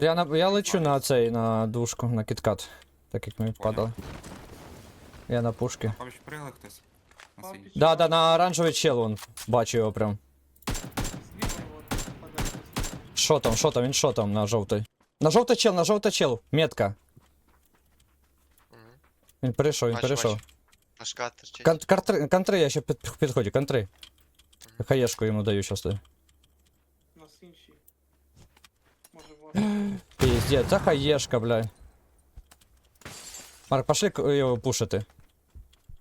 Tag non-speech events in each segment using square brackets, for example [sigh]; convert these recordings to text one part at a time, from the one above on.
Я, на, я лечу на цей, на дужку, на кіткат. Так як ми падали. Я на пушки. Папіч пригли хтось. На. Да, да, на оранжевий чел вон. Бачу його прям. Що там, що там, він що там на жовтий? На жовтий чел, на жовтий чел. Метка. Він перейшов, він Бачу, перейшов. бачу. Ножка торчить. Кон- картри, контри, я ще під, підходжу, контри. Хаєшку йому даю щас. ти. У нас інші. Може вот. Пиздец, це хаєшка, блядь. Марк, пошли його пушити.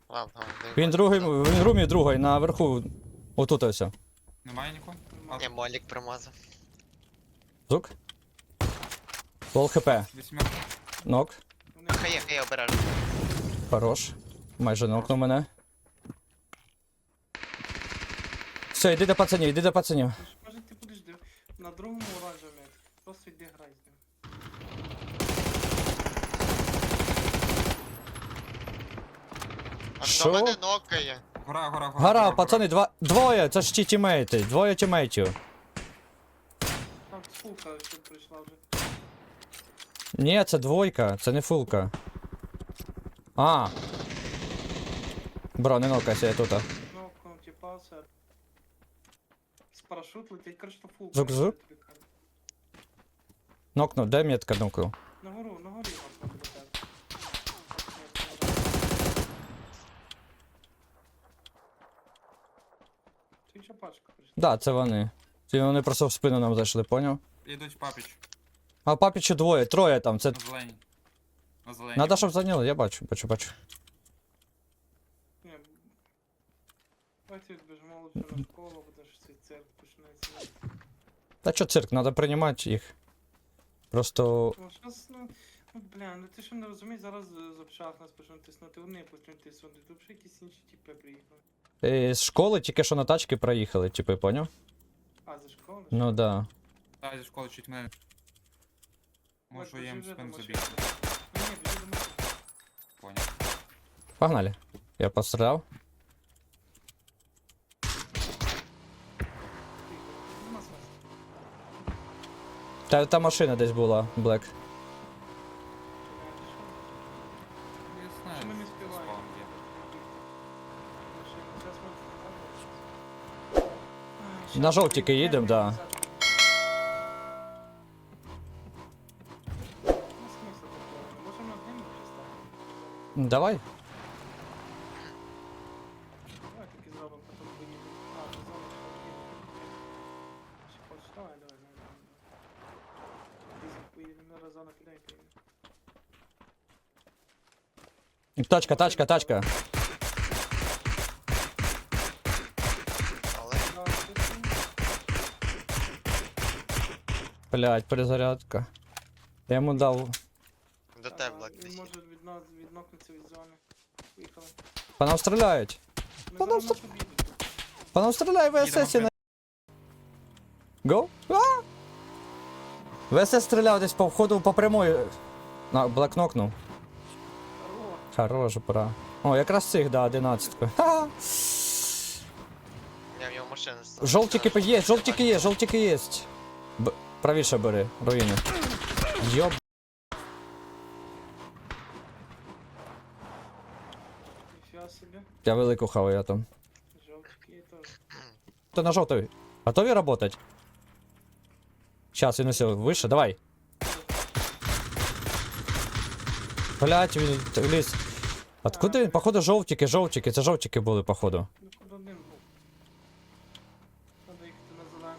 Ладно, ладно. Він другий, він в румі другий, наверху. Отут ось. Немає нікого? Я молік промазав. Звук. Пол хп. Вісьмерка. Нок. Вони Хає, хає, обережно. Хорош. Майже нокнув мене. Все, йди до пацанів, йди до пацанів. Може ти будеш див... на другому оранжевому. Просто йди грай з ним. А Що? хто мене нокає? Гора, гора, гора. Гара, пацани, два, двоє, це ж ті тімейти, двоє тімейтів. Там фулка ще прийшла вже. Ні, це двойка, це не фулка. А. Бро, не нокайся, я тут. Кому типа все. З парашут летить, коротше, то фулка. Зук, зук. Нокнув, де метка нокнув? Нагору, до. Це інша пачка прийшла. Да, це вони. Ці вони просто в спину нам зайшли, поняв? Йдуть папіч. А папічі двоє, троє там, це. На зеленій. На зеленій. Надо, щоб зайняли, я бачу, бачу, бачу. Ні. Давайте бо цей цирк почнеться. Та що цирк, треба приймати їх. Просто. Ну, щас, ну, ну, бля, ну ти що не розумієш, зараз е, з общак нас почнуть тиснути, вони почнуть тиснути, тут вже якісь інші типи приїхали. е, З школи тільки що на тачки проїхали, типу, поняв? А, за школи? Ну да. Та зі школи чуть мене. Можу Давай, їм забігти. Ну, ні, біжи до. Поняв. Погнали. Я постріляв. Та, та машина десь була, Блек. Я знаю. Що ми не що співаємо? спам є. Машина, зараз ми- Ай, щас На жовтіки ми їдемо, да. назад. Тачка, тачка, тачка. Але Блять, перезарядка. Я йому дав. до тебе, Блак, Він може від нас віднокнутися від зони. Поїхали. По нам стріляють. Ми зараз нас об'їдуть. По нам стріляє ВСС на. Го? А! ВСС стріляв десь по входу по прямої. На, Блек нокнув. Хорош. Пора. О, якраз цих, да, 11. Ха! Я в нього машину ставлю. Жовтики є, жовтики є, жовтики є. Б... Правіше бери, руїни. Йоб. Собі. Я велику хаваю я там. Жовтки є теж. То на жовтий. Готові работать? Сейчас, він усе вище, давай. Блять, він ліз. Откуда він? Походу жовтики, жовтики, це жовтики були, походу.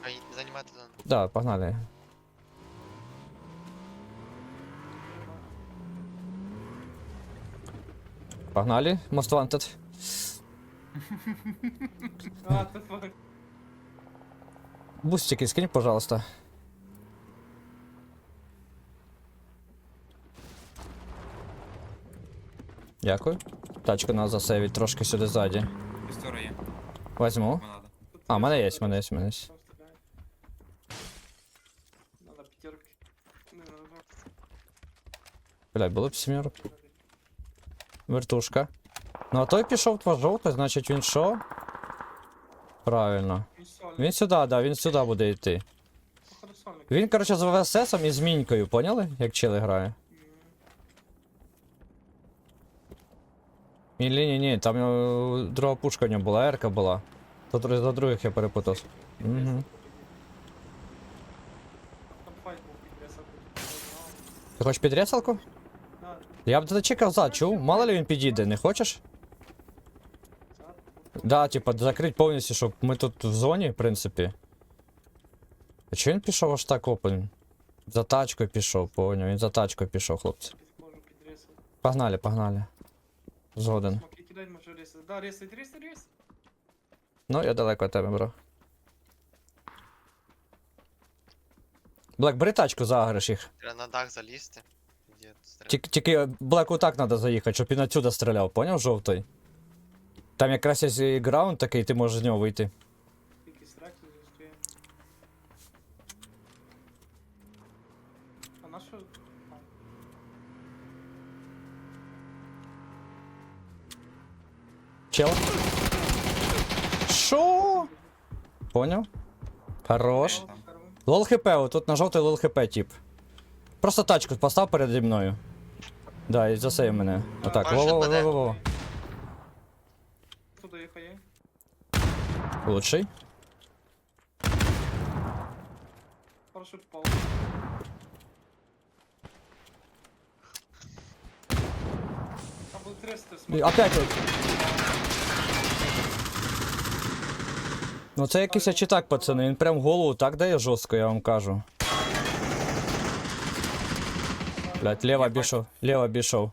А, Займати зону. Да, погнали. Погнали, Most Wanted. [laughs] Бустики скинь, пожалуйста. Дякую. Тачку надо засейвить трошки сюди ззаді. Пістора є. Возьму. Надо. А, в мене є, в мене є, в мене є. Там. Надо п'ятерки. Не, не. Блядь, було б сімерок. Вертушка. Ну а той пішов по жовтий, значить він що? Правильно. Він сольник. Він сюди, да, він сюди буде йти. Походу сольник Він, коротше, з ВССом і з мінькою, поняли? Як чили грає. Ні, ні, ні, там е, друга пушка нього була, ерка була. За, за других я перепутався. Угу. Ти хочеш підрясалку? Я б зачекав зад, чув? Мало ли він підійде, не хочеш? Да, типа, закрить повністю, щоб ми тут в зоні, в принципі. А чого він пішов аж так опен? За тачкою пішов, поняв, він за тачкою пішов, хлопці. Погнали, погнали. Згоден. Смоки кидай, може ресати. Да, ресать, ресать, ресать. Ну, я далеко від тебе, бро. Блек, бери тачку, заграш їх. Треба на дах залізти. Тоді стріляти. Тільки, тільки Блеку так треба заїхати, щоб він отсюда стріляв, поняв, жовтий? Там якраз є граунд такий, ти можеш з нього вийти. Тільки страйк зустріє. А на що? А, Чел. Шо? Поняв? Хорош. Лол хп, тут на жовтий лол хп тип. Просто тачку постав переді мною. Да, і засейв мене. Отак. Во-во-во-во-во. Лучший. Парашут впав. 300 І смок. Опять от. Ну це якийсь очітак, пацани, він прям в голову так дає жорстко, я вам кажу. Блять, лево бішов, лево бішов.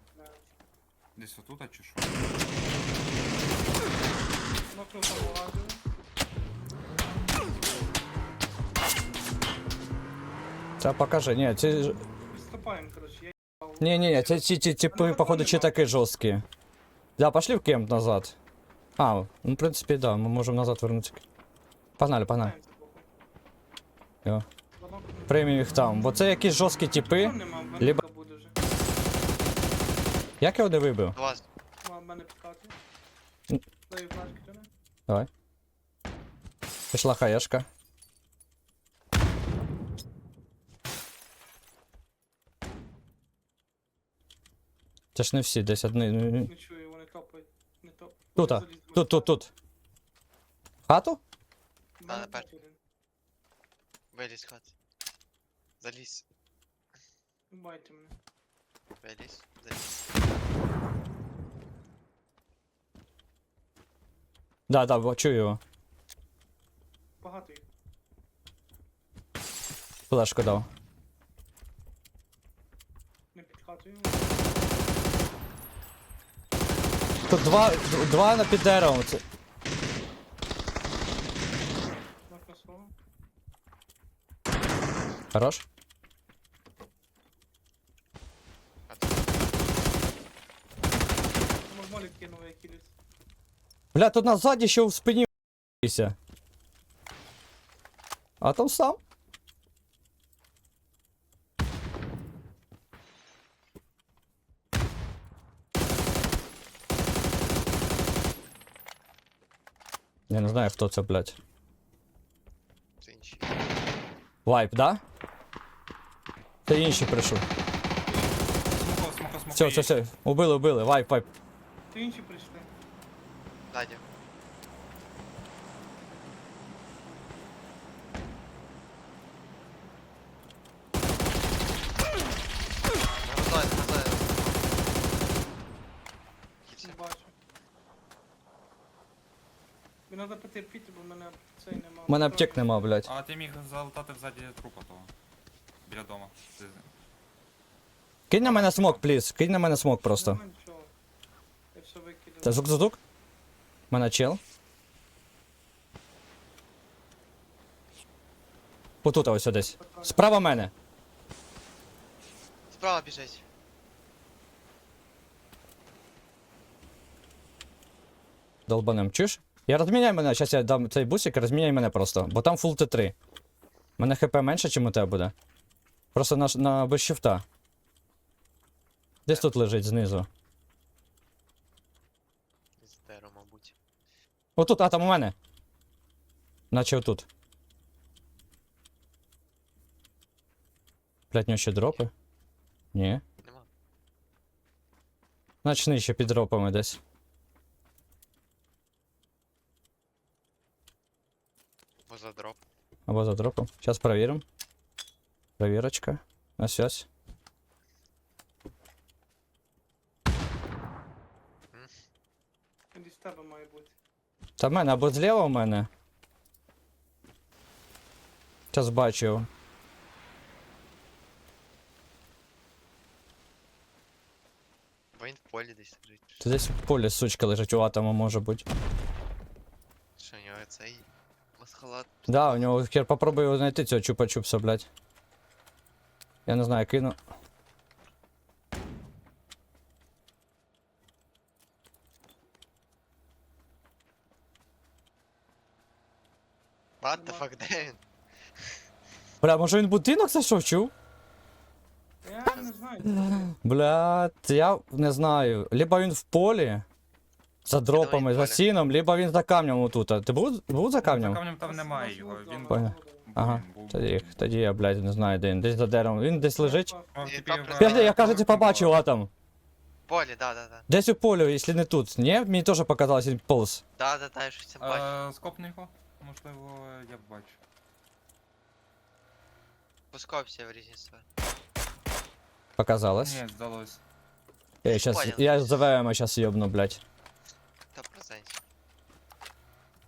Десь отут, а чи що? Нокнув там оранжевий. Це покажи, ні, ці. ні, ні, ці, ці, ці походу, чи такі жорсткі. Да, пошли в кемп назад. А, ну, в принципі, да, ми можемо назад вернутися. Погнали, погнали. Йо. Приймемо їх там. Бо це якісь жорсткі типи. Либо-. Як я його не вибив? Вас. Мене. Давай. Пішла хаєшка. Це ж не всі, десь одні. ну, Не чую, вони топають. Не топ. Тут, а, Залізь, тут, тут, тут. Хату? В мене А, тепер. топ один. Вилізь хат. Залізь. Байте мене. Вилізь. Залізь. Да, да, бо- чую його. Багато їх. Флешку дав. Не під хатою. Тут два, два на під деревом. Це... Хорош? Молік як кілець. Бля, тут назаді ще в спині. А там сам. Я не знаю, хто це, блядь. це інші. Вайп, да? Це інший прийшов. Смоко, смока, смока. Все, все, все. Убили, убили. Вайп, вайп. Це інші прийшли. Надя. Нагадаю, нагадаю. Не бачу. Мені треба потерпіти, бо в мене цей нема. У мене аптек нема, блядь. А ти міг залутати взаді трупа того. Біля дома. Ти- Кинь на мене смок, пліз. Кинь на мене смок просто. Нема нічого. Я все викидав. Це звук-звук? У мене чел. Отут ось десь. Справа мене. Справа біжить. Долбанем, чуєш? Я розміняй мене, зараз я дам цей бусик, розміняй мене просто, бо там фул Т3. У мене хп менше, чим у тебе буде. Просто на, на без шифта. Десь тут лежить знизу. З дерева, мабуть. Отут, а там у мене. Наче отут. Блять, у нього ще дропи? Ні. Нема. Значить, нижче під дропами десь. Бо за дроп. Або за дропом. Зараз перевіримо. Перевірочка. На связь. Десь в тебе має бути. Та в мене або зліва в мене. Зараз бачу його. Бо він в полі десь лежить. Ти десь в полі сучка лежить у атома може бути. Що у нього цей масхалат? Да, у нього хер попробуй його знайти цього чупа-чупса, блядь. Я не знаю, кину. What the fuck, де він? Бля, може він будинок зайшов, чув? Я не знаю. Бля, я не знаю. Либо він в полі. За дропами, за сіном, либо він за камнем отут. А Ти був, був за За камнем? камнем там немає його. Він Понял. був, Ага. був. Тоді, тоді я, блядь, не знаю, де він. Десь за деревом. Він десь лежить. О, Ні, типу, просто- П'ятий, я кажу, ти побачив атом. Полі, да, да, да. Десь у полі, якщо не тут. Ні? Мені теж показалось, він полз. Да, да, да, я щось це бачу. Е, Скопни його. Можливо, я бачу. Пускався в різні сторони. Показалось. Ні, здалось. Я, щас, я за ВМ щас йобну, блядь.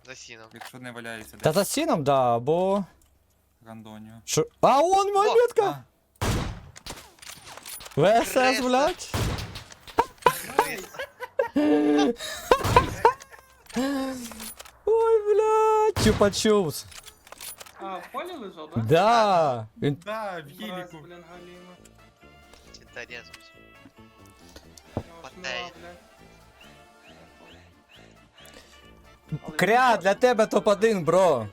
За сіном. Якщо не валяється Та десь за сіном, да, або. рандонію. Шо? А, он моя О, метка! ВСС, Кресло. блядь! Ой, блядь! Чупа-чупс! А, в полі лежав, да? Да! Він Да, в Мразь, гіліку. блін, Галіна. Чи та резнусь. Я ось Батей. мила, блядь. Кря, для тебе топ-1, бро!